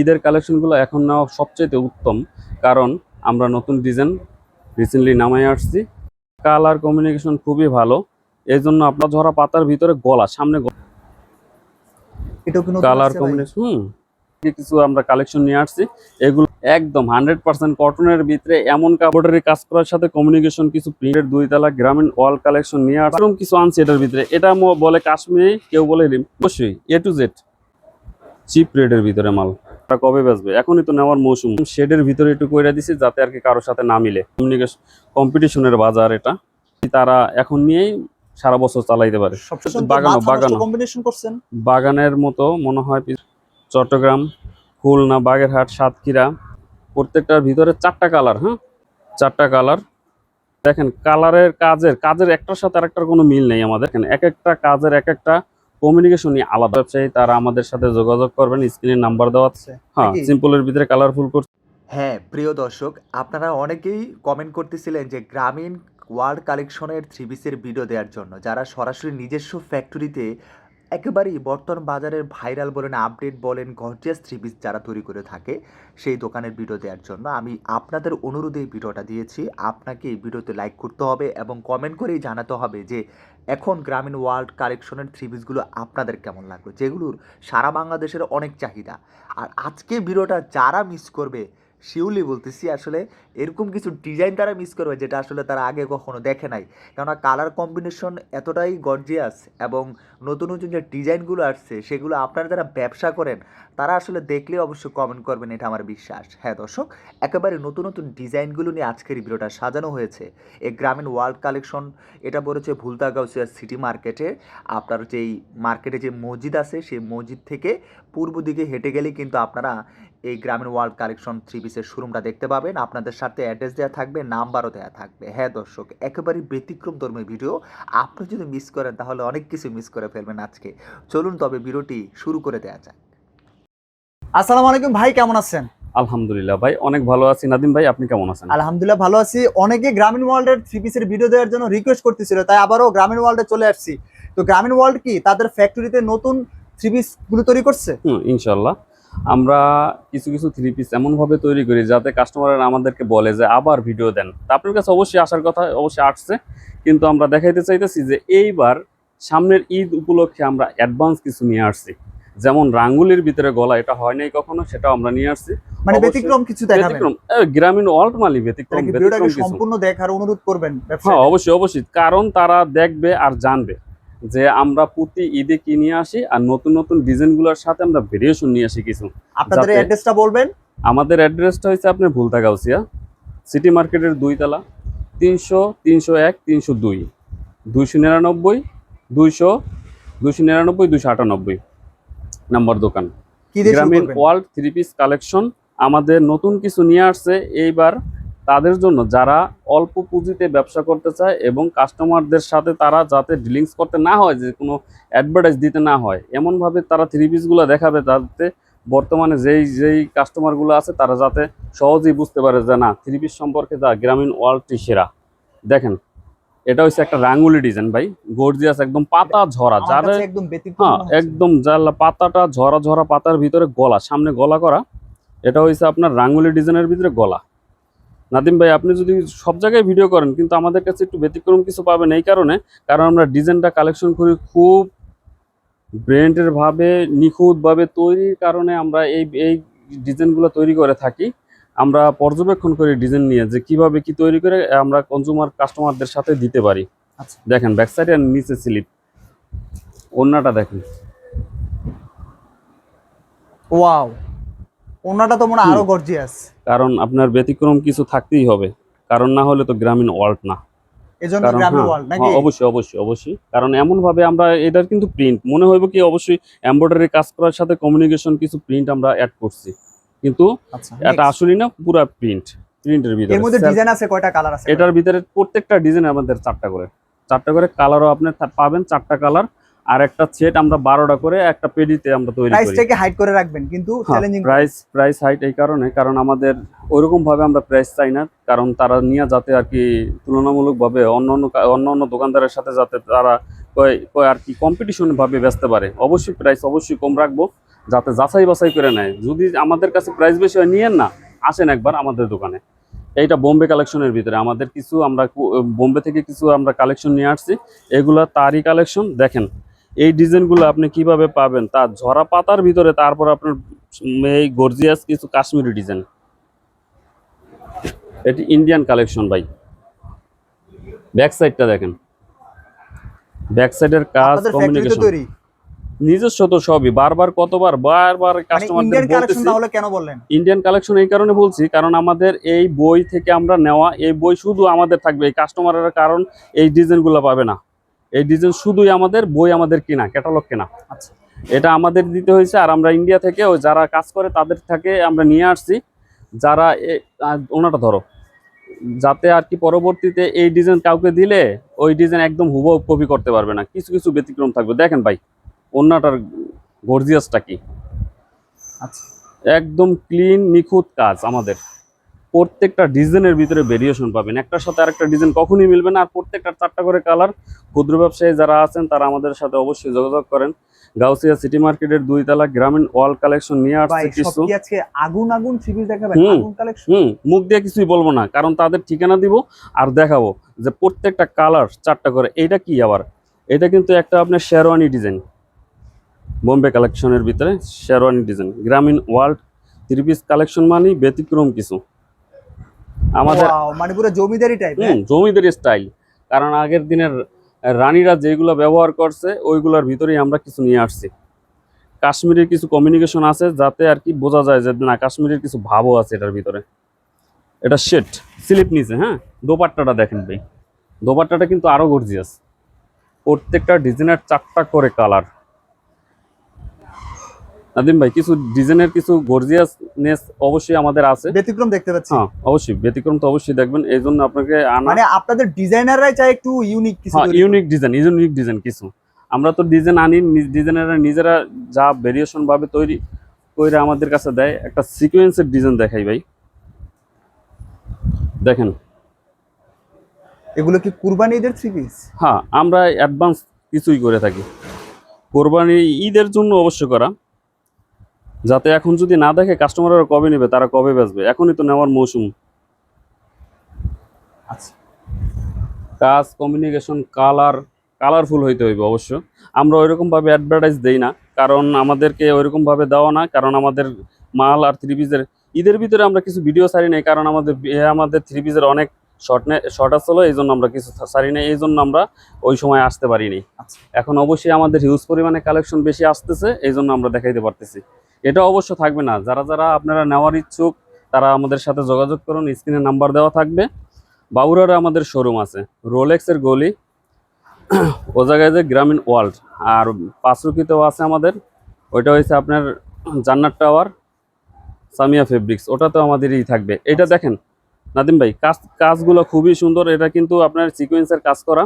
ঈদের কালেকশনগুলো এখন নেওয়া সবচেয়ে উত্তম কারণ আমরা নতুন ডিজাইন রিসেন্টলি নামাই আসছি। কালার কমিউনিকেশন খুবই ভালো এই জন্য আপনার ধরা পাতার ভিতরে গলা সামনে কালার? কম্বিনেশন হুম। কিছু আমরা কালেকশন নিয়ে আসছি। এগুলো একদম হান্ড্রেড পার্সেন্ট কটনের ভিতরে এমন কাপড়ের কাজ করার সাথে কমিউনিকেশন কিছু প্রিন্টের দুই তালা গ্রামীণ ওয়াল কালেকশন নিয়ে আসছি। এরকম কিছু আনছি এটার ভিতরে। এটা বলে কাশ্মীরি কেউ বলে অবশ্যই এ টু জেড চিপ রেটের ভিতরে মাল। এটা কবে বেচবে এখনই তো নেওয়ার মৌসুম। শেডের ভিতরে একটু কইরা দিছি যাতে আর কি কারোর সাথে না মিলে। কম্পিটিশনের বাজার এটা। তারা এখন নিয়েই সারা বছর চালাইতে পারে। সবচেয়ে বাগানো বাগানো। বাগানের মতো মনে হয় চট্টগ্রাম খুলনা বাগেরহাট সাতক্ষীরা প্রত্যেকটার ভিতরে চারটা কালার হ্যাঁ? চারটা কালার দেখেন কালারের কাজের কাজের একটার সাথে আরেকটার কোনো মিল নেই আমাদের। এক একটা কাজের এক একটা কমিউনিকেশনই আলাদা ব্যবসায়ী তারা আমাদের সাথে যোগাযোগ করবেন স্ক্রিনে নাম্বার দেওয়া আছে। হ্যাঁ সিম্পলের ভিতরে কালারফুল করছে। হ্যাঁ প্রিয় দর্শক আপনারা অনেকেই কমেন্ট করতেছিলেন যে গ্রামীণ ওয়ার্ল্ড কালেকশনের থ্রি পিসের ভিডিও দেওয়ার জন্য যারা সরাসরি নিজস্ব ফ্যাক্টরিতে একেবারেই বর্তমান বাজারের ভাইরাল বলেন আপডেট বলেন গর্জিয়াস থ্রি পিস যারা তৈরি করে থাকে সেই দোকানের ভিডিও দেওয়ার জন্য আমি আপনাদের অনুরোধে এই ভিডিওটা দিয়েছি। আপনাকে এই ভিডিওতে লাইক করতে হবে এবং কমেন্ট করেই জানাতে হবে যে এখন গ্রামীণ ওয়ার্ল্ড কালেকশনের থ্রি পিসগুলো আপনাদের কেমন লাগল? যেগুলোর সারা বাংলাদেশের অনেক চাহিদা। আর আজকে ভিডিওটা যারা মিস করবে শিউলি বলতেছি, আসলে এরকম কিছু ডিজাইন তারা মিস করবে যেটা আসলে তারা আগে কখনো দেখে নাই। কেননা কালার কম্বিনেশন এতটাই গর্জিয়াস এবং নতুন নতুন যে ডিজাইনগুলো আসছে, সেগুলো আপনারা যারা ব্যবসা করেন, তারা আসলে দেখলে অবশ্যই কমেন্ট করবেন, এটা আমার বিশ্বাস। হ্যাঁ দর্শক, একেবারে নতুন নতুন ডিজাইনগুলো নিয়ে আজকের ভিডিওটা সাজানো হয়েছে। এই গ্রামীণ ওয়ার্ল্ড কালেকশন এটা পড়েছে ভুলতাগাউসিয়া সিটি মার্কেটে আপনার যেই মার্কেটে যে মসজিদ আছে, সেই মসজিদ থেকে পূর্ব দিকে হেঁটে গেলেই কিন্তু আপনারা এই গ্রামীণ ওয়ার্ল্ড কালেকশন থ্রি পিসের শোরুমটা দেখতে পাবেন। আপনাদের সাথে অ্যাড্রেস দেওয়া থাকবে নাম্বারও দেওয়া থাকবে। হ্যাঁ দর্শক একেবারেই ব্যতিক্রম ধর্মী ভিডিও। আপনি যদি মিস করেন তাহলে অনেক কিছু মিস করে ফেলবেন আজকে। চলুন তবে ভিডিওটি শুরু করে দেওয়া যাক। আসসালামু আলাইকুম ভাই কেমন আছেন? আলহামদুলিল্লাহ ভাই অনেক ভালো আছি। নাদিম ভাই আপনি কেমন আছেন? আলহামদুলিল্লাহ ভালো আছি। অনেকে গ্রামীণ ওয়ার্ল্ডের থ্রি পিসের ভিডিও দেওয়ার জন্য রিকোয়েস্ট করতেছিল তাই আবারও গ্রামীণ ওয়ার্ল্ডে চলে আসছি। তো গ্রামীণ ওয়ার্ল্ড কি? তাদের ফ্যাক্টরিতে নতুন থ্রি পিসগুলো তৈরি করছে? ইনশাল্লাহ আমরা কিছু কিছু থ্রি পিস এমনভাবে তৈরি করি যাতে কাস্টমাররা আমাদেরকে বলে যে আবার ভিডিও দেন। তা আপনার কাছে অবশ্যই আসার কথা অবশ্যই আসছে। কিন্তু আমরা দেখাইতে চাইতেছি যে এইবার সামনের ঈদ উপলক্ষে আমরা অ্যাডভান্স কিছু নিয়ে আসছি। যেমন রাঙ্গুলির ভিতরে গলা এটা হয় নাই কখনো সেটাও আমরা নিয়ে আসছি। মানে ব্যতিক্রম কিছু দেখাবেন। ব্যতিক্রম গ্রামীণ ওয়ার্ল্ড মালি ব্যতিক্রম তাহলে কি ব্যতিক্রম ভিডিওটাকে কিছু। সম্পূর্ণ দেখার অনুরোধ করবেন হ্যাঁ অবশ্যই অবশ্যই। কারণ তারা দেখবে আর জানবে। যে আমরা প্রতি ঈদে কি নিয়ে আসি আর নতুন নতুন ডিজাইনগুলোর সাথে আমরা ভেরিয়েশন নিয়ে আসি কিছু। আপনাদের অ্যাড্রেসটা বলবেন? আমাদের অ্যাড্রেসটা হচ্ছে আপনার ভুলতাগাউসিয়া সিটি মার্কেটের দুইতলা তিনশো তিনশো এক তিনশো দুই। দুইশো নিরানব্বই দুইশো দুইশো নিরানব্বই দুইশো আটানব্বই। নাম্বার দোকান। গ্রামীণ ওয়ার্ল্ড থ্রি পিস কালেকশন আমাদের নতুন কিছু নিয়ে আসছে এইবার তাদের জন্য যারা অল্প পুঁজিতে ব্যবসা করতে চায় এবং কাস্টমারদের সাথে তারা যাতে ডিলিংস করতে না হয় যে কোনো অ্যাডভার্টাইজ দিতে না হয় এমনভাবে তারা থ্রি পিসগুলো দেখাবে যাতে বর্তমানে যেই যেই কাস্টমারগুলো আছে তারা যাতে সহজেই বুঝতে পারে যে না থ্রি পিস সম্পর্কে যা গ্রামীণ ওয়ার্ল্ডটি সেরা। দেখেন এটা হচ্ছে একটা রাঙ্গুলি ডিজাইন ভাই গর্জিয়াস একদম পাতা ঝরা যারা একদম হ্যাঁ একদম জানলা পাতাটা ঝরা ঝরা পাতার ভিতরে গলা সামনে গলা করা এটা হয়েছে আপনার রাঙ্গুলি ডিজাইনের ভিতরে গলা। নাদিম ভাই আপনি যদি সব জায়গায় ভিডিও করেন কিন্তু আমাদের কাছে একটু ব্যতিক্রম কিছু পাবেন এই কারণে। কারণ আমরা ডিজাইনটা কালেকশন করি খুব ব্র্যান্ডের ভাবে নিখুঁতভাবে তৈরির কারণে আমরা এই এই ডিজাইনগুলো তৈরি করে থাকি। আমরা পর্যবেক্ষণ করি ডিজাইন নিয়ে যে কীভাবে কি তৈরি করে আমরা কনজিউমার কাস্টমারদের সাথে দিতে পারি। আচ্ছা। দেখেন ব্যাক সাইড আর নিচে স্লিপ অন্যটা দেখেন। ওয়াও ওনাটা তো মনে আরও গর্জিয়াস কারণ আপনার ব্যতিক্রম কিছু থাকতেই হবে। কারণ না হলে তো গ্রামীণ ওয়ার্ল্ড না। এজন্য গ্রামীণ হ্যাঁ, ওয়ার্ল্ড নাকি? হ্যাঁ, অবশ্যই অবশ্যই অবশ্যই। কারণ এমন ভাবে আমরা এটার কিন্তু প্রিন্ট মনে হইব কি অবশ্যই এমব্রয়ডারি কাজ করার সাথে কমিউনিকেশন কিছু প্রিন্ট আমরা অ্যাড করছি। কিন্তু আচ্ছা এটা। আসলে না পুরো প্রিন্ট প্রিন্টের এর ভিতরে। মধ্যে ডিজাইন আছে কয়টা কালার আছে? এটার ভিতরে প্রত্যেকটা ডিজাইন আমাদের চারটা করে। চারটা করে কালারও আপনি পাবেন চারটা কালার আর একটা সেট আমরা বারোটা করে একটা পেডিতে আমরা তৈরি করি। প্রাইসটাকে হাইড করে রাখবেন কিন্তু চ্যালেঞ্জিং প্রাইস প্রাইস হাইট এই কারণে কারণ আমাদের ওইরকম ভাবে আমরা প্রাইস চাই না কারণ তারা নিয়ে যাতে আর কি তুলনামূলক ভাবে অন্য অন্য অন্য অন্য দোকানদারের সাথে যাতে তারা আর কি কম্পিটিশন ভাবে বেচতে পারে। অবশ্যই প্রাইস অবশ্যই কম রাখব যাতে যাচাই বাছাই করে নেয়। যদি আমাদের কাছে প্রাইস বেশি হয় নিয়েন না আসেন একবার আমাদের দোকানে। এইটা বোম্বে কালেকশনের ভিতরে। আমাদের কিছু আমরা বোম্বে থেকে কিছু আমরা কালেকশন নিয়ে আসছি। এগুলা তারই কালেকশন দেখেন। এই ডিজাইনগুলো আপনি কীভাবে পাবেন? তার ঝরা পাতার ভিতরে তারপর আপনার এই গর্জিয়াস কিছু কাশ্মীরি ডিজাইন। এটি ইন্ডিয়ান কালেকশন ভাই। ব্যাক সাইডটা দেখেন। ব্যাক সাইডের কাজ কমিউনিকেশন নিজস্ব তো সবই বারবার কতবার বারবার মানে কাস্টমারদের ইন্ডিয়ান বলতেছি। তাহলে কেন বললেন? ইন্ডিয়ান কালেকশন এই কারণে বলছি কারণ আমাদের এই বই থেকে আমরা নেওয়া এই বই শুধু আমাদের থাকবে এই কাস্টমারের কারণ এই ডিজাইনগুলো পাবে না। এই ডিজাইন শুধুই আমাদের বই আমাদের কিনা ক্যাটালগ কেনা। আচ্ছা। এটা আমাদের দিতে হয়েছে আর আমরা ইন্ডিয়া থেকে যারা কাজ করে তাদের থেকে আমরা নিয়ে আসছি। যারা ওনাটা ধরো যাতে আর কি পরবর্তীতে এই ডিজাইন কাউকে দিলে ওই ডিজাইন একদম হুবহু কপি করতে পারবে না। কিছু কিছু ব্যতিক্রম থাকবে। দেখেন ভাই ওনাটার গর্জিয়াসটা কি? আচ্ছা। একদম ক্লিন নিখুঁত কাজ আমাদের। প্রত্যেকটা ডিজাইনের ভিতরে ভেরিয়েশন পাবেন। একটার সাথে আরেকটা ডিজাইন কখনই মিলবে না। আর প্রত্যেকটা চারটা করে কালার ক্ষুদ্র ব্যবসায়ী যারা আছেন তারা আমাদের সাথে অবশ্যই যোগাযোগ করেন। গাউসিয়া সিটি মার্কেটের দুই তলা গ্রামীণ ওয়াল কালেকশন নিয়ে আসছে কিছু। আগুন আগুন থ্রি দেখাবেন আগুন কালেকশন হুম মুখ দিয়ে কিছুই বলব না কারণ তাদের ঠিকানা দিব আর দেখাবো যে প্রত্যেকটা কালার চারটা করে। এইটা কি আবার? এটা কিন্তু একটা আপনার শেরওয়ানি ডিজাইন বোম্বে কালেকশনের ভিতরে sherwani design Grameen world three piece collection মানেই ব্যতিক্রম কিছু। আমাদের মানে পুরো জমিদারি টাইপ হুম জমিদের স্টাইল কারণ আগের দিনের রানীরা যেগুলো ব্যবহার করছে ওইগুলোর ভিতরেই আমরা কিছু নিয়ে আসছি। কাশ্মীরের কিছু কমিউনিকেশন আছে যাতে আর কি বোঝা যায় যে না কাশ্মীরের কিছু ভাবও আছে এটার ভিতরে। এটা শেট স্লিপ নিচে হ্যাঁ? দোপাট্টাটা দেখেন ভাই। দোপাট্টাটা কিন্তু আরও গর্জিয়াস প্রত্যেকটা ডিজাইনের চারটা করে কালার নাদিম ভাই কিছু ডিজাইনের কিছু গর্জিয়াসনেস অবশ্যই আমাদের আছে। ব্যতিক্রম দেখতে পাচ্ছি। হ্যাঁ অবশ্যই ব্যতিক্রম তো অবশ্যই দেখবেন। এই জন্য আপনাকে মানে আপনাদের ডিজাইনাররাই চাই একটু ইউনিক কিছু হ্যাঁ ইউনিক ডিজাইন ইউনিক ডিজাইন কিছু। আমরা তো ডিজাইন আনি ডিজাইনাররা নিজেরা যা ভেরিয়েশন ভাবে তৈরি করে আমাদের কাছে দেয় একটা সিকোয়েন্সের ডিজাইন দেখাই ভাই। দেখেন। এগুলো কি কুরবানি ঈদের থ্রি পিস হ্যাঁ আমরা অ্যাডভান্স কিছুই করে থাকি। কোরবানি ঈদের জন্য অবশ্য করা। যাতে এখন যদি না দেখে কাস্টমাররা কবে নেবে তারা কবে বেচবে? এখনই তো নেওয়ার মৌসুম। আচ্ছা। কাজ কমিউনিকেশন কালার কালারফুল হইতে হইবে অবশ্য। আমরা ওইরকমভাবে অ্যাডভার্টাইজ দেই না কারণ আমাদেরকে ওইরকমভাবে দেওয়া না কারণ আমাদের মাল আর থ্রি পিসের ঈদের ভিতরে আমরা কিছু ভিডিও সারি নাই কারণ আমাদের আমাদের থ্রি পিসের অনেক শর্ট শর্ট আসলো এই জন্য আমরা কিছু সারি নাই এই জন্য আমরা ওই সময় আসতে পারিনি। আচ্ছা। এখন অবশ্যই আমাদের হিউজ পরিমাণে কালেকশন বেশি আসতেছে এই জন্য আমরা দেখাইতে পারতেছি। এটা অবশ্য থাকবে না। যারা যারা আপনারা নেওয়ার ইচ্ছুক তারা আমাদের সাথে যোগাযোগ করুন। স্ক্রিনে নাম্বার দেওয়া থাকবে। বাবুরারে আমাদের শোরুম আছে। রোলেক্সের গলি। ও জায়গায় যে গ্রামীণ ওয়ার্ল্ড। আর পাঁচরুকিতেও আছে আমাদের। ওইটা হয়েছে আপনার জান্নাত টাওয়ার সামিয়া ফেব্রিক্স ওটাতেও আমাদেরই থাকবে। এটা দেখেন নাদিম ভাই কাজ কাজগুলো খুবই সুন্দর। এটা কিন্তু আপনার সিকোয়েন্সের কাজ করা।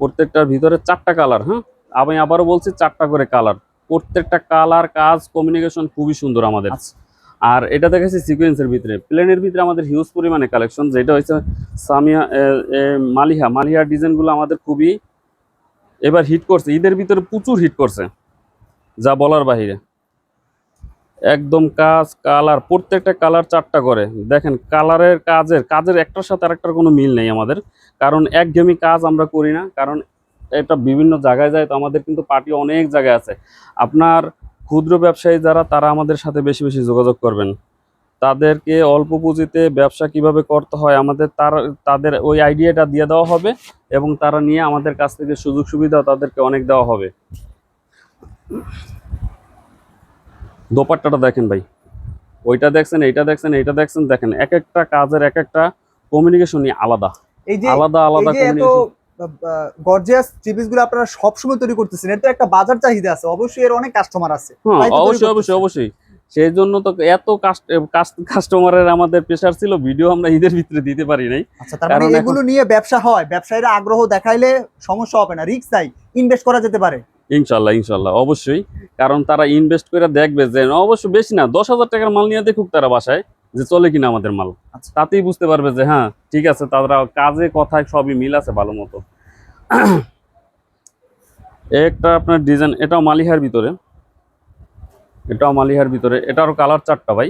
প্রত্যেকটার ভিতরে চারটা কালার হ্যাঁ? আমি আবারও বলছি চারটা করে কালার প্রত্যেকটা কালার কাজ কমিউনিকেশন খুবই সুন্দর আমাদের। আচ্ছা। আর এটা দেখেছি সিকোয়েন্সের ভিতরে। প্লেনের ভিতরে আমাদের হিউজ পরিমাণে কালেকশন যেটা হচ্ছে সামিয়া মালিহা। মালিহার ডিজাইনগুলো আমাদের খুবই এবার হিট করছে। ঈদের ভিতরে প্রচুর হিট করছে যা বলার বাহিরে। একদম কাজ কালার প্রত্যেকটা কালার চারটা করে। দেখেন কালারের কাজের কাজের একটার সাথে আরেকটার কোনো মিল নেই আমাদের। কারণ একঘেয়েমি কাজ আমরা করি না। কারণ এটা বিভিন্ন জায়গায় যায় তো আমাদের কিন্তু পার্টি অনেক জায়গায় আছে। আপনার ক্ষুদ্র ব্যবসায়ী যারা তারা আমাদের সাথে বেশি বেশি যোগাযোগ করবেন। তাদেরকে অল্প পুঁজিতে ব্যবসা কীভাবে করতে হয় আমাদের তার তাদের ওই আইডিয়াটা দিয়ে দেওয়া হবে এবং তারা নিয়ে আমাদের কাছ থেকে সুযোগ সুবিধা তাদেরকে অনেক দেওয়া হবে। দোপাট্টাটা দেখেন ভাই। ওইটা দেখছেন এইটা দেখছেন এইটা দেখছেন দেখেন। এক একটা কাজের এক একটা কমিউনিকেশনই আলাদা। আলাদা আলাদা কমিউনিকেশন গর্জিয়াস থ্রি গুলো আপনারা সবসময় তৈরি করতেছেন। তো একটা বাজার চাহিদা আছে। অবশ্যই এর অনেক কাস্টমার আছে। অবশ্যই অবশ্যই অবশ্যই। সেই জন্য তো এত কাস্টমারের আমাদের প্রেশার ছিল। ভিডিও আমরা ঈদের ভিতরে দিতে পারি নাই। আচ্ছা তার মানে এগুলো নিয়ে ব্যবসা হয়। ব্যবসায়ীরা আগ্রহ দেখাইলে সমস্যা হবে না। রিস্ক নাই। ইনভেস্ট করা যেতে পারে। ইনশাল্লাহ ইনশাল্লাহ অবশ্যই। কারণ তারা ইনভেস্ট করে দেখবে যে অবশ্য বেশি না দশ হাজার টাকার মাল নিয়ে দেখুক তারা বাসায়। যে চলে কিনা আমাদের মাল। আচ্ছা। তাতেই বুঝতে পারবে যে হ্যাঁ ঠিক আছে তারা কাজে কথায় সবই মিল আছে ভালো মতো। একটা আপনার ডিজাইন এটাও মালিহার ভিতরে। এটাও মালিহার ভিতরে। এটারও কালার চারটা ভাই।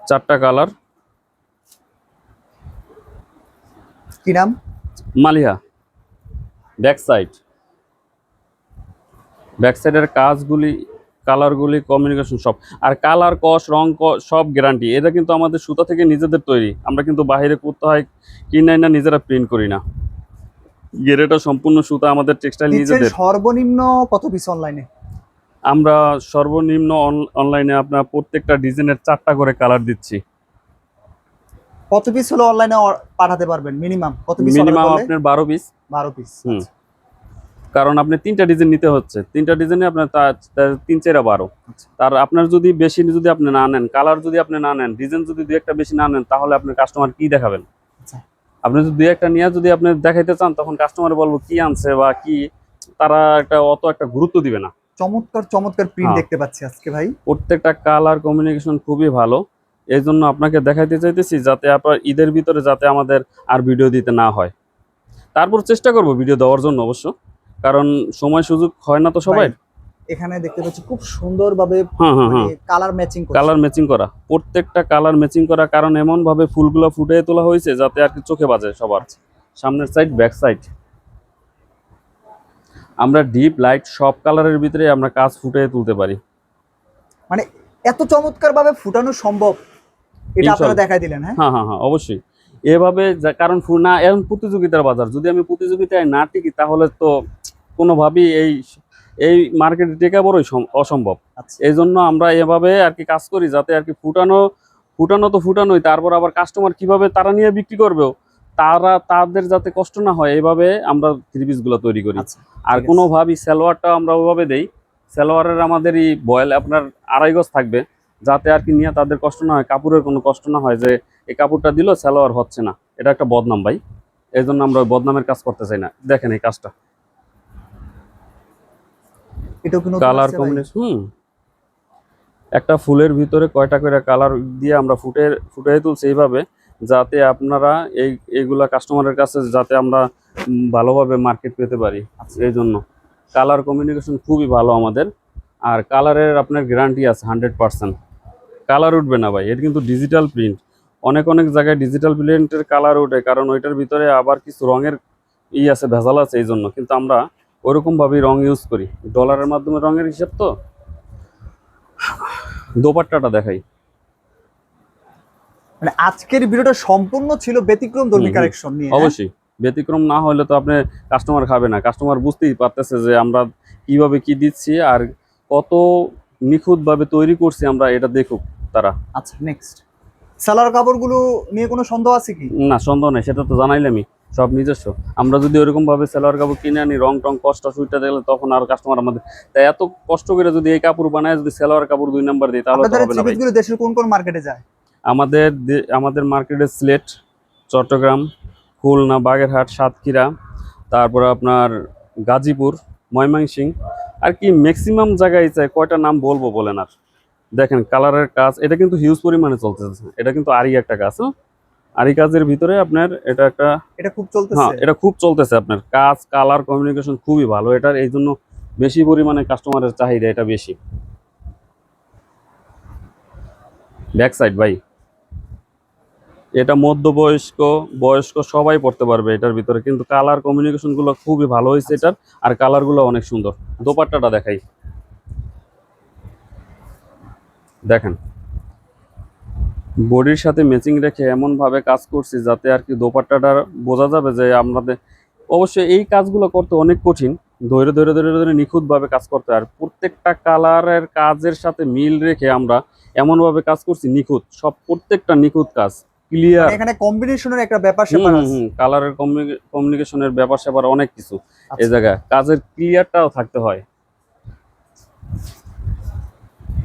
চারটা কালার কি নাম? মালিহা। ব্যাক সাইড ব্যাক সাইডের কাজগুলি কালারগুলি কমিউনিকেশন সব। আর কালার কস রং কস সব গ্যারান্টি এটা কিন্তু আমাদের সুতা থেকে নিজেদের তৈরি। আমরা কিন্তু বাইরে করতে হয় কিনাই না নিজেরা প্রিন্ট করি না। গেরেটা সম্পূর্ণ সুতা আমাদের টেক্সটাইল নিজেদের। সর্বনিম্ন কত পিস অনলাইনে আমরা সর্বনিম্ন অনলাইনে আপনার প্রত্যেকটা ডিজাইনের চারটা করে কালার দিচ্ছি। কত পিস হলো অনলাইনে পাঠাতে পারবেন? মিনিমাম কত পিস মিনিমাম আপনার বারো পিস বারো পিস হুম। কারণ আপনি তিনটা ডিজাইন নিতে হচ্ছে। তিনটা ডিজাইনে আপনার তিন চারা বারো। তার আপনার যদি বেশি যদি আপনি না নেন কালার যদি আপনি না নেন ডিজাইন যদি দুই একটা বেশি না নেন তাহলে আপনার কাস্টমার কি দেখাবেন? আচ্ছা। আপনি যদি দুই একটা নিয়ে যদি আপনি দেখাইতে চান তখন কাস্টমার বলব কি আনছে বা কি তারা একটা অত একটা গুরুত্ব দিবে না। চমৎকার চমৎকার প্রিন্ট হ্যাঁ। দেখতে পাচ্ছি আজকে ভাই। প্রত্যেকটা কালার কমিউনিকেশন খুবই ভালো। এই জন্য আপনাকে দেখাইতে চাইতেছি যাতে আপনার ঈদের ভিতরে যাতে আমাদের আর ভিডিও দিতে না হয়। তারপর চেষ্টা করব ভিডিও দেওয়ার জন্য অবশ্য। কারণ সময় সুযোগ হয় না তো সবাই। এখানে দেখতে পাচ্ছি খুব সুন্দরভাবে কালার ম্যাচিং কালার ম্যাচিং করা। প্রত্যেকটা কালার ম্যাচিং করা কারণ এমন ভাবে ফুলগুলো ফুটিয়ে তোলা হয়েছে যাতে আর কি চোখে বাজে সবার। সামনের সাইড ব্যাক সাইড আমরা ডিপ লাইট সব কালারের ভিতরে আমরা কাজ ফুটিয়ে তুলতে পারি। মানে এত চমৎকার ভাবে ফুটানো সম্ভব। এটা। আপনারা দেখাই দিলেন হ্যাঁ? হ্যাঁ হ্যাঁ হ্যাঁ অবশ্যই। এভাবে কারণ না এখন প্রতিযোগিতার বাজার। যদি আমি প্রতিযোগিতায় না টিকি তাহলে তো কোনোভাবেই এই এই মার্কেটে টেকা বড়ই অসম্ভব। আচ্ছা। এই জন্য আমরা এভাবে আর কি কাজ করি যাতে আর কি ফুটানো ফুটানো তো ফুটানোই তারপর আবার কাস্টমার কীভাবে তারা নিয়ে বিক্রি করবেও তারা তাদের যাতে কষ্ট না হয় এইভাবে আমরা থ্রি গুলো তৈরি করি। আচ্ছা আর। কোনোভাবেই সালোয়ারটা আমরা ওইভাবে দেই। সালোয়ারের আমাদের এই বয়েল আপনার আড়াই গজ থাকবে যাতে আর কি নিয়ে তাদের কষ্ট না হয় কাপড়ের কোনো কষ্ট না হয় যে এই কাপড়টা দিল সালোয়ার হচ্ছে না। এটা একটা বদনাম ভাই। এই জন্য আমরা বদনামের কাজ করতে চাই না। দেখেন এই কাজটা। এটাও কি নতুন কালার কম্বিনেশন হুম। একটা ফুলের ভিতরে কয়টা করে কালার দিয়ে আমরা ফুটে ফুটে তুলছি এইভাবে যাতে আপনারা এই এইগুলা কাস্টমারের কাছে যাতে আমরা ভালোভাবে মার্কেট পেতে পারি। এই জন্য। কালার কমিউনিকেশন খুবই ভালো আমাদের। আর কালারের আপনার গ্যারান্টি আছে হান্ড্রেড পার্সেন্ট কালার উঠবে না ভাই এটা কিন্তু ডিজিটাল প্রিন্ট অনেক অনেক জায়গায় ডিজিটাল প্রিন্টের কালার ওঠে কারণ ওইটার ভিতরে আবার কিছু রঙের ই আছে ভেজাল আছে এই জন্য। কিন্তু আমরা ওরকমভাবেই রং ইউজ করি। ডলারের মাধ্যমে রঙের হিসাব তো। দোপাট্টাটা দেখাই। মানে আজকের ভিডিওটা সম্পূর্ণ ছিল ব্যতিক্রম হুম। কালেকশন নিয়ে হ্যাঁ? অবশ্যই। ব্যতিক্রম না হলে তো আপনি কাস্টমার খাবে না। কাস্টমার বুঝতেই পারতেছে যে আমরা কীভাবে কি দিচ্ছি আর কত নিখুঁতভাবে তৈরি করছি আমরা এটা দেখুক তারা। আচ্ছা নেক্সট সালার কাপড়গুলো নিয়ে কোনো সন্দেহ আছে কি? না সন্দেহ নেই সেটা তো জানাইলামই। সব নিজস্ব। আমরা যদি ওরকম ভাবে সেলোয়ার কাপড় কিনে আনি রং টং কষ্ট সুইটা দেখলে তখন আর কাস্টমার আমাদের তাই এত কষ্ট করে যদি এই কাপড় বানায় যদি সেলোয়ার কাপড় দুই নাম্বার দিই তাহলে হবে না ভাই। দেশের কোন কোন মার্কেটে যায়? আমাদের আমাদের মার্কেটে সিলেট চট্টগ্রাম খুলনা বাগেরহাট সাতক্ষীরা তারপর আপনার গাজীপুর ময়মনসিং আর কি ম্যাক্সিমাম জায়গায় চাই কয়টা নাম বলব বলেন আর। দেখেন কালারের কাজ এটা কিন্তু হিউজ পরিমাণে চলতেছে। এটা কিন্তু আরই একটা কাজ হ্যাঁ? আরই কাজের ভিতরে আপনার এটা একটা এটা খুব চলতেছে। হ্যাঁ এটা খুব চলতেছে আপনার। কাজ কালার কমিউনিকেশন খুবই ভালো। এটার এই জন্য বেশি পরিমাণে কাস্টমারের চাহিদা এটা বেশি। ব্যাক সাইড ভাই। এটা মধ্যবয়স্ক বয়স্ক সবাই পড়তে পারবে এটার ভিতরে। কিন্তু কালার কমিউনিকেশনগুলো খুবই ভালো হয়েছে এটার। আর কালারগুলো অনেক সুন্দর। দোপাট্টাটা দেখাই। দেখেন। বডির সাথে ম্যাচিং রেখে এমন ভাবে কাজ করছি যাতে আর কি দোপাট্টাটা বোঝা যাবে যে আমাদের অবশ্যই এই কাজগুলো করতে অনেক কঠিন। ধরে ধরে ধরে ধরে নিখুঁতভাবে কাজ করতে আর প্রত্যেকটা কালারের কাজের সাথে মিল রেখে আমরা এমনভাবে কাজ করছি নিখুঁত। সব প্রত্যেকটা নিখুঁত কাজ। ক্লিয়ার মানে এখানে কম্বিনেশনের একটা ব্যাপার স্যাপার আছে। কালারের কমিউনিকেশনের ব্যাপার স্যাপার অনেক কিছু। এই আচ্ছা। জায়গায়। কাজের ক্লিয়ারটাও থাকতে হয়।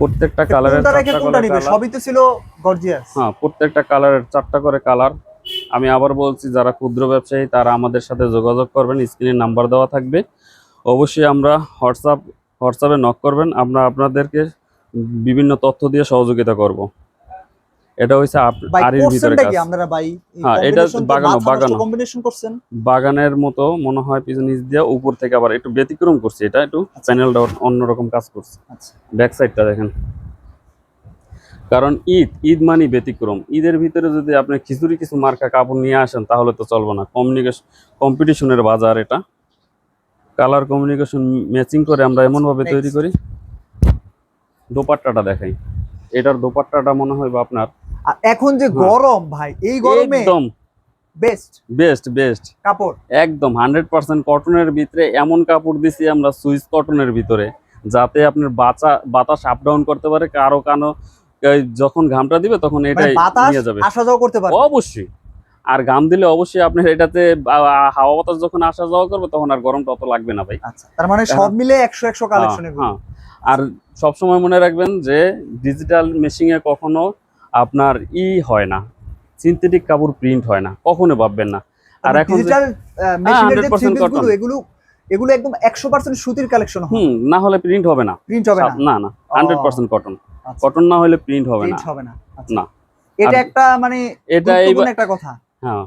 প্রত্যেকটা কালারের কোনটা নিবে? কালার সবই তো ছিল গর্জিয়াস হ্যাঁ প্রত্যেকটা কালারের চারটা করে কালার আমি আবার বলছি যারা ক্ষুদ্র ব্যবসায়ী তারা আমাদের সাথে যোগাযোগ করবেন স্ক্রিনে নাম্বার দেওয়া থাকবে। অবশ্যই আমরা হোয়াটসঅ্যাপ হোয়াটসঅ্যাপে নক করবেন। আমরা আপনাদেরকে বিভিন্ন তথ্য দিয়ে সহযোগিতা করব। এটা হচ্ছে আরির ভিতরে কাজ। আপনারা ভাই হ্যাঁ, এটা বাগানো, বাগানো। কম্বিনেশন করছেন? বাগানের মতো মনে হয় পিছনে নিচ দিয়ে উপর থেকে আবার একটু ব্যতিক্রম করছে এটা একটু প্যানেলটা অন্যরকম কাজ করছে। আচ্ছা। ব্যাক সাইডটা দেখেন। কারণ ঈদ ঈদ মানি ব্যতিক্রম। ঈদের ভিতরে যদি আপনি খিচুড়ি কিছু মার্কা কাপড় নিয়ে আসেন তাহলে তো চলবে না। কমিউনিকেশন কম্পিটিশনের বাজার এটা। কালার কমিউনিকেশন ম্যাচিং করে আমরা এমনভাবে তৈরি করি। দোপাট্টাটা দেখাই। এটার দোপাট্টাটা মনে হয় বা আপনার এখন যে হ্যাঁ। গরম ভাই এই গরমে একদম। বেস্ট বেস্ট বেস্ট কাপড়? একদম হান্ড্রেড পার্সেন্ট কটনের ভিতরে এমন কাপড় দিছি আমরা সুইস কটনের ভিতরে যাতে আপনার বাচা বাতাস আপ ডাউন করতে পারে কারও কানো যখন ঘামটা দিবে তখন মানে এটাই নিয়ে যাবে। আসা যাওয়া করতে পারে অবশ্যই। আর ঘাম দিলে অবশ্যই আপনার এটাতে হাওয়া বাতাস যখন আসা যাওয়া করবে তখন আর গরমটা অত লাগবে না ভাই। আচ্ছা তার মানে সব মিলে একশো একশো কালেকশন হ্যাঁ, হ্যাঁ। আর সব সময় মনে রাখবেন যে ডিজিটাল মেশিং এ কখনো আপনার ই হয় না সিনথেটিক কাপড় প্রিন্ট হয় না কখনো ভাববেন না। আর এখন যে- ডিজিটাল মেশিনের যে 100% থ্রি গুলো cotton। এগুলো এগুলো একদম একশো পার্সেন্ট সুতির কালেকশন হয় হুম না হলে প্রিন্ট হবে না। প্রিন্ট হবে না? না না হান্ড্রেড পার্সেন্ট কটন। কটন না হলে প্রিন্ট হবে না। প্রিন্ট হবে না। আচ্ছা। না। এটা একটা মানে এটা একটা কথা। হ্যাঁ।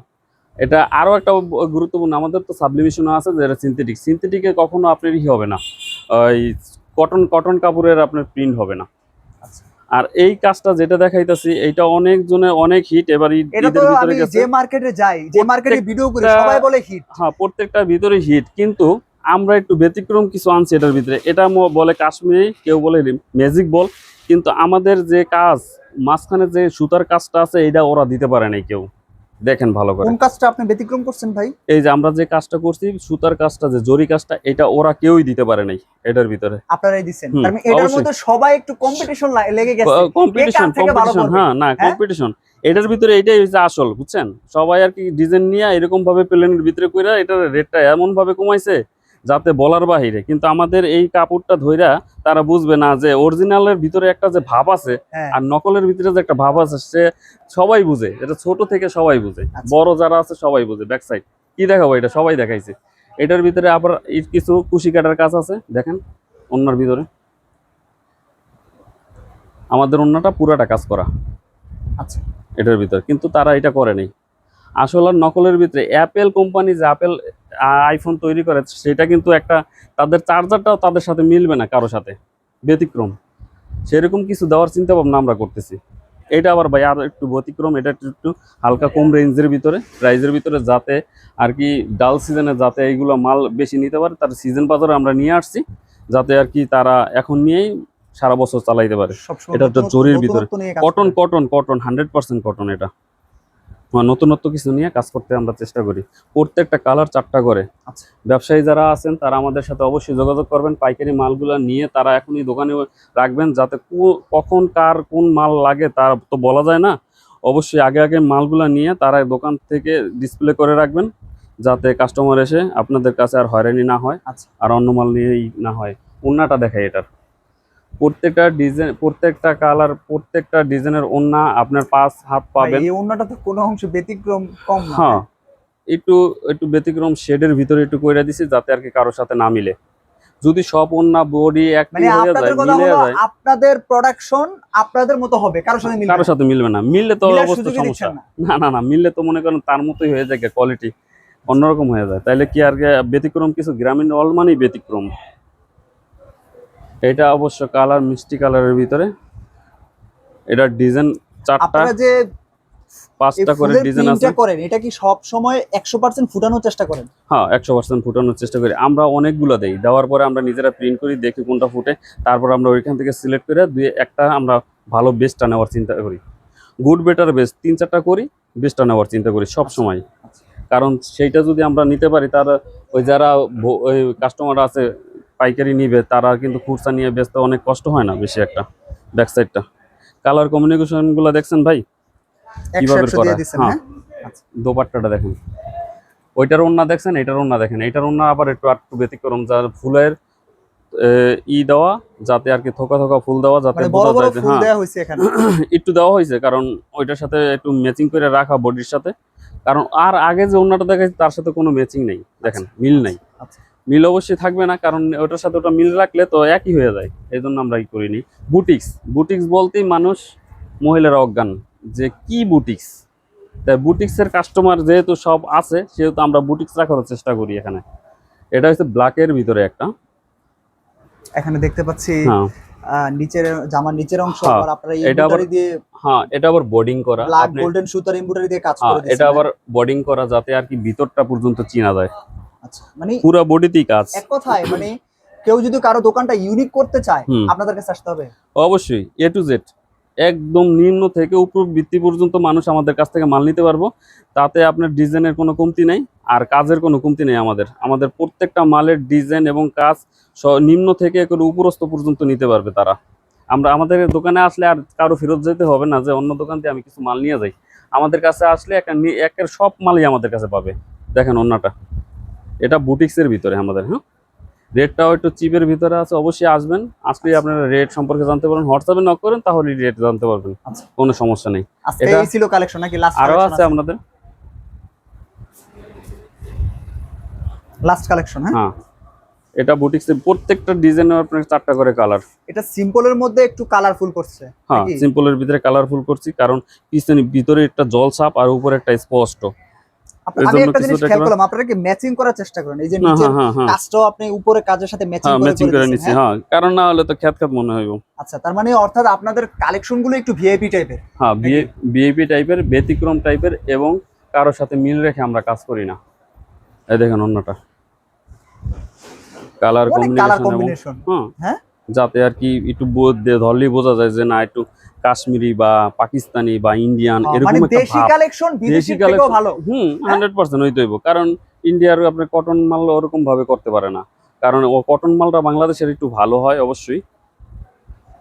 এটা আরও একটা গুরুত্বপূর্ণ আমাদের তো সাবলিমেশন আছে যেটা সিনথেটিক সিনথেটিকে কখনো আপনার ই হবে না। ওই কটন কটন কাপড়ের আপনার প্রিন্ট হবে না। আর এই কাজটা যেটা দেখাইতাছি এটা অনেক জনে অনেক হিট এবার ঈদের ভিতরে গেছে। যে মার্কেটে যাই যে মার্কেটে ভিডিও করি সবাই বলে হিট হ্যাঁ প্রত্যেকটা ভিতরে হিট কিন্তু আমরা একটু ব্যতিক্রম কিছু আনছি এটার ভিতরে। এটা বলে কাশ্মীরি কেউ বলে ম্যাজিক বল কিন্তু আমাদের যে কাজ মাঝখানে যে সুতার কাজটা আছে এটা ওরা দিতে পারে নাই কেউ। দেখেন ভালো করে। কোন কাজটা আপনি ব্যতিক্রম করছেন ভাই? এই যে আমরা যে কাজটা করছি সুতার কাজটা যে জরি কাজটা এটা ওরা কেউই দিতে পারে নাই এটার ভিতরে। আপনারাই এই দিবেন তার মানে এটার মধ্যে সবাই একটু কম্পিটিশন লেগে গেছে। কম্পিটিশন কম্পিটিশন হ্যাঁ না হ্যাঁ? কম্পিটিশন এটার ভিতরে এটাই হচ্ছে আসল বুঝছেন? সবাই আর কি ডিজাইন নিয়ে এরকম ভাবে প্লেনের ভিতরে কইরা এটার রেটটা এমন ভাবে কমাইছে যাতে বলার বাহিরে। কিন্তু আমাদের এই কাপড়টা ধইরা তারা বুঝবে না যে অরিজিনালের ভিতরে একটা যে ভাব আছে হ্যাঁ। আর নকলের ভিতরে যে একটা ভাব আছে সে সবাই বুঝে। এটা ছোট থেকে সবাই বুঝে। আচ্ছা। বড় যারা আছে সবাই বুঝে। ব্যাক সাইড কি দেখাবো এটা? সবাই দেখাইছে। এটার ভিতরে আবার কিছু কুশি কাটার কাজ আছে। দেখেন অন্যার ভিতরে। আমাদের অন্যটা পুরাটা কাজ করা। আচ্ছা। এটার ভিতরে। কিন্তু তারা এটা করে নাই। আসল আর নকলের ভিতরে। অ্যাপেল কোম্পানি যে অ্যাপেল আইফোন তৈরি করে সেটা কিন্তু একটা তাদের চার্জারটাও তাদের সাথে মিলবে না কারও সাথে। ব্যতিক্রম। সেরকম কিছু দেওয়ার চিন্তা ভাবনা আমরা করতেছি। এটা আবার ভাই আর একটু ব্যতিক্রম এটা একটু হালকা কম রেঞ্জের ভিতরে প্রাইজের ভিতরে যাতে আর কি ডাল সিজনে যাতে এইগুলো মাল বেশি নিতে পারে তার সিজন বাজারে আমরা নিয়ে আসছি যাতে আর কি তারা এখন নিয়েই সারা বছর চালাইতে পারে। এটা একটা জরির ভিতরে। Cotton cotton cotton hundred percent cotton এটা। নতুনত্ব কিছু নিয়ে কাজ করতে আমরা চেষ্টা করি। প্রত্যেকটা কালার চারটা করে। আচ্ছা। ব্যবসায়ী যারা আছেন তারা আমাদের সাথে অবশ্যই যোগাযোগ করবেন। পাইকারি মালগুলো নিয়ে তারা এখনই দোকানে রাখবেন যাতে কখন কার কোন মাল লাগে তার তো বলা যায় না। অবশ্যই আগে আগে মালগুলো নিয়ে তারা দোকান থেকে ডিসপ্লে করে রাখবেন যাতে কাস্টমার এসে আপনাদের কাছে আর হয়রানি না হয় আচ্ছা। আর অন্য মাল নিয়েই না হয়। ওন্নাটা দেখায় এটার। প্রত্যেকটা ডিজাইন প্রত্যেকটা কালার প্রত্যেকটা ডিজাইনের ওন্না আপনার পাঁচ হাত পাবেন। এই অন্যটা তো কোনো অংশ ব্যতিক্রম কম হ্যাঁ একটু একটু ব্যতিক্রম শেডের ভিতরে একটু কইরা দিছি যাতে আর কি কারোর সাথে না মিলে। যদি সব ওন্না বডি এক মানে আপনাদের যায় কথা মিলে যায় আপনাদের প্রোডাকশন আপনাদের মতো হবে কারোর সাথে মিলবে কারোর সাথে মিলবে না। মিললে তো অবস্থা সমস্যা। না। না না না মিললে তো মনে করেন তার মতোই হয়ে যায় কোয়ালিটি অন্যরকম হয়ে যায়। তাইলে কি আর ব্যতিক্রম কিছু? গ্রামীণ অল মানেই ব্যতিক্রম। এটা অবশ্য কালার মিষ্টি কালারের ভিতরে। এটা ডিজাইন চারটা। যে পাঁচটা করে ডিজাইন আছে। করেন এটা কি সব সময় একশো পার্সেন্ট ফুটানোর চেষ্টা করেন? হ্যাঁ একশো পার্সেন্ট ফুটানোর চেষ্টা করি। আমরা অনেকগুলো দেই। দেওয়ার পরে আমরা নিজেরা প্রিন্ট করি দেখি কোনটা ফুটে। তারপর আমরা ওইখান থেকে সিলেক্ট করে দুই একটা আমরা ভালো বেস্টটা নেওয়ার চিন্তা করি। গুড বেটার বেস্ট তিন চারটা করি বেস্টটা নেওয়ার চিন্তা করি সব সময়। আচ্ছা। কারণ সেইটা যদি আমরা নিতে পারি তার ওই যারা ওই কাস্টমার আছে পাইকারি নিবে তারা কিন্তু খুচরা নিয়ে বেচতে অনেক কষ্ট হয় না বেশি একটা ব্যাক সাইডটা কালার কমিউনিকেশনগুলো দেখছেন ভাই? কীভাবে করা? হ্যাঁ। হ্যাঁ? দোপাট্টাটা দেখেন। ওইটার ওন্না দেখছেন এটার ওন্না দেখেন। এটার ওন্না আবার একটু একটু ব্যতিক্রম যার ফুলের ই দেওয়া যাতে আর কি থোকা থোকা ফুল দেওয়া যাতে মানে বোঝা বড় যায় ফুল হ্যাঁ। একটু দেওয়া হয়েছে কারণ ওইটার সাথে একটু ম্যাচিং করে রাখা বডির সাথে। কারণ আর আগে যে ওন্নাটা দেখাচ্ছি তার সাথে কোনো ম্যাচিং নেই। দেখেন মিল নাই। আচ্ছা। মিল অবশ্যই থাকবে না কারণ ওটার সাথে ওটা মিল রাখলে তো একই হয়ে যায়। এই জন্য আমরা ই করিনি। বুটিক্স। বুটিক্স বলতেই মানুষ মহিলারা অজ্ঞান যে কি বুটিক্স? তাই বুটিক্সের কাস্টমার যেহেতু সব আছে সেহেতু আমরা বুটিক্স রাখার চেষ্টা করি এখানে। এটা হচ্ছে ব্ল্যাকের ভিতরে একটা। এখানে দেখতে পাচ্ছি হ্যাঁ। নিচের জামার নিচের অংশ হ্যাঁ, আবার আপনারা এটা আবার- এমব্রয়ডারি দিয়ে হ্যাঁ এটা আবার বোর্ডিং করা। ব্ল্যাক গোল্ডেন সুতার এমব্রয়ডারি দিয়ে কাজ হ্যাঁ করে এটা আবার বোর্ডিং করা যাতে আর কি ভিতরটা পর্যন্ত চিনা যায়। আচ্ছা মানে পুরো বডিতেই কাজ। এক কথায় মানে কেউ যদি কারও দোকানটা ইউনিক করতে চায় আপনাদের কাছে আসতে হবে? অবশ্যই এ টু জেড একদম নিম্ন থেকে উপর ভিত্তি পর্যন্ত মানুষ আমাদের কাছ থেকে মাল নিতে পারব। তাতে আপনার ডিজাইনের কোনো কমতি নেই আর কাজের কোনো কমতি নেই আমাদের। আমাদের প্রত্যেকটা মালের ডিজাইন এবং কাজ নিম্ন থেকে করে উপরস্থ পর্যন্ত নিতে পারবে তারা। আমরা আমাদের দোকানে আসলে আর কারও ফেরত যেতে হবে না যে অন্য দোকান থেকে আমি কিছু মাল নিয়ে যাই। আমাদের কাছে আসলে একটা একের সব মালই আমাদের কাছে পাবে। দেখেন অন্যটা এটা বুটিক্সের ভিতরে আমাদের হ্যাঁ? রেটটাও একটু চিপের ভিতরে আছে অবশ্যই আসবেন। আসলেই আপনারা রেট সম্পর্কে জানতে পারবেন হোয়াটসঅ্যাপে নক করেন তাহলে রেট জানতে পারবেন। আচ্ছা। কোনো সমস্যা নেই। আজকে এটা- এই ছিল কালেকশন নাকি লাস্ট আরও আছে আপনাদের? লাস্ট কালেকশন হ্যাঁ? হ্যাঁ। এটা বুটিক্সের প্রত্যেকটা ডিজাইনের আপনার চারটা করে কালার এটা সিম্পলের মধ্যে একটু কালারফুল করছে হ্যাঁ? সিম্পলের ভিতরে কালারফুল করছি কারণ পিছনে ভিতরে একটা জল ছাপ আর উপরে একটা স্পষ্ট। আমি একটা জিনিস খেয়াল করলাম আপনারা কি ম্যাচিং করার চেষ্টা করেন? এই যে হ্যাঁ নিচের হ্যাঁ হ্যাঁ কাজটাও আপনি উপরে কাজের সাথে ম্যাচিং হ্যাঁ করে ম্যাচিং করে দিয়েছেন, হ্যাঁ? হ্যাঁ। কারণ না হলে তো খ্যাত খ্যাত মনে হইব। আচ্ছা তার মানে অর্থাৎ আপনাদের কালেকশনগুলো একটু ভিআইপি টাইপের হ্যাঁ বিএপি টাইপের ব্যতিক্রম টাইপের এবং কারোর সাথে মিল রেখে আমরা কাজ করি না। এই দেখেন অন্যটা। কালার কম্বিনেশন হ্যাঁ। হ্যাঁ? যাতে আর কি একটু বোধ দিয়ে ধরলেই বোঝা যায় যে না একটু কাশ্মীরি বা পাকিস্তানি বা ইন্ডিয়ান মানে এরকম দেশি কালেকশন বিদেশি কালেকশন ভালো। হুম হ্যাঁ? কারণ ইন্ডিয়ার আপনার কটন মাল ওরকম ভাবে করতে পারে না। কারণ ও কটন মালটা বাংলাদেশের একটু ভালো হয় অবশ্যই।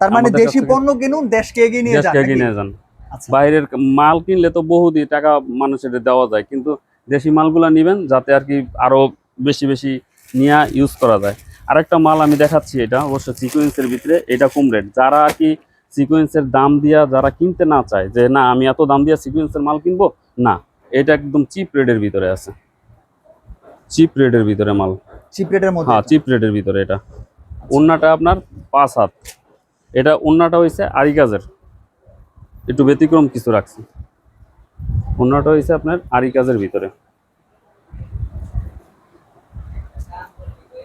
তার মানে দেশি পণ্য কিনুন দেশকে এগিয়ে নিয়ে যান দেশকে এগিয়ে নিয়ে যান। আচ্ছা। বাইরের মাল কিনলে তো বহুদি টাকা মানুষের দেওয়া যায়। কিন্তু দেশি মালগুলা নেবেন যাতে আর কি আরও বেশি বেশি নিয়ে ইউজ করা যায়। আরেকটা মাল আমি দেখাচ্ছি এটা অবশ্য সিকোয়েন্সের ভিতরে এটা কম রেট যারা আর কি সিকোয়েন্সের দাম দিয়া যারা কিনতে না চায় যে না আমি এত দাম দিয়া সিকোয়েন্সের মাল কিনবো? না এটা একদম চিপ রেটের ভিতরে আছে। চিপ রেটের ভিতরে মাল। চিপ রেটের মধ্যে? হ্যাঁ চিপ রেটের ভিতরে এটা। ওন্নাটা আপনার পাঁচ হাত। এটা ওন্নাটা হয়েছে আরি কাজের। একটু ব্যতিক্রম কিছু রাখছি। ওন্নাটা হয়েছে আপনার আরি কাজের ভিতরে।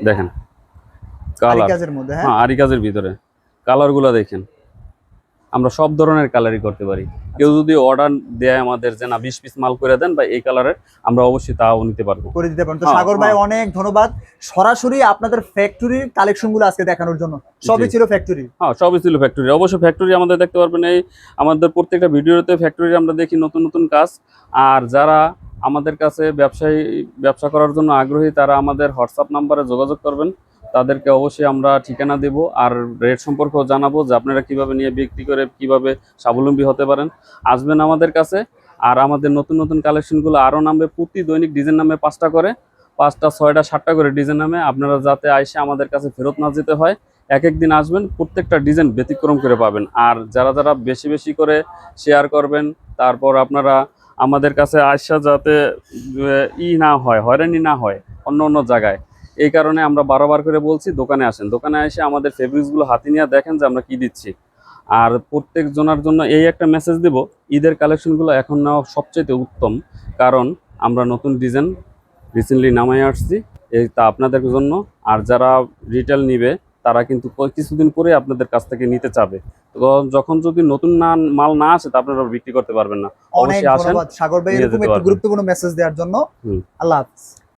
দেখেন। কালার কাজের মধ্যে হ্যাঁ? হ্যাঁ আরি কাজের ভিতরে। কালারগুলো দেখেন। আমরা সব ধরনের কালারই করতে পারি। কেউ যদি অর্ডার দেয় আমাদের যে না বিশ পিস মাল করে দেন বা এই কালারের আমরা অবশ্যই তাও নিতে পারব। করে দিতে পারেন তো হ্যাঁ, সাগর ভাই হ্যাঁ। অনেক ধন্যবাদ। সরাসরি আপনাদের ফ্যাক্টরির কালেকশনগুলো আজকে দেখানোর জন্য। সবই ছিল ফ্যাক্টরি হ্যাঁ সবই ছিল ফ্যাক্টরি অবশ্যই ফ্যাক্টরি আমাদের দেখতে পারবেন এই আমাদের প্রত্যেকটা ভিডিওতে ফ্যাক্টরি আমরা দেখি নতুন নতুন কাজ। আর যারা আমাদের কাছে ব্যবসায়ী ব্যবসা করার জন্য আগ্রহী তারা আমাদের হোয়াটসঅ্যাপ নাম্বারে যোগাযোগ করবেন। তাদেরকে অবশ্যই আমরা ঠিকানা দেব আর রেট সম্পর্কেও জানাব যে আপনারা কীভাবে নিয়ে বিক্রি করে কীভাবে স্বাবলম্বী হতে পারেন। আসবেন আমাদের কাছে আর আমাদের নতুন নতুন কালেকশনগুলো আরও নামবে। প্রতি দৈনিক ডিজাইন নামে পাঁচটা করে, পাঁচটা, ছয়টা, সাতটা করে ডিজাইন নামে আপনারা যাতে আইসে আমাদের কাছে ফেরত না যেতে হয়। এক এক দিন আসবেন, প্রত্যেকটা ডিজাইন ব্যতিক্রম করে পাবেন। আর যারা যারা বেশি বেশি করে শেয়ার করবেন, তারপর আপনারা আমাদের কাছে আসা যাতে ই না হয়, হয়রানি না হয়, অন্য অন্য জায়গায়। এই কারণে আমরা বারবার করে বলছি দোকানে আসেন। দোকানে এসে আমাদের ফেব্রিক্সগুলো হাতে নিয়ে দেখেন যে আমরা কি দিচ্ছি। আর প্রত্যেক জনের জন্য এই একটা মেসেজ দেব ঈদের কালেকশনগুলো এখন নেওয়া সবচেয়ে উত্তম। কারণ আমরা নতুন ডিজাইন রিসেন্টলি নামাই আসছি এই তা আপনাদের জন্য। আর যারা রিটেল নিবে তারা কিন্তু কিছুদিন পরে আপনাদের কাছ থেকে নিতে চাবে। যখন যদি নতুন না মাল না আসে তা আপনারা বিক্রি করতে পারবেন না। অবশ্যই আসেন সাগর ভাই এরকম একটু গুরুত্বপূর্ণ মেসেজ দেওয়ার জন্য। আল্লাহ হাফিজ।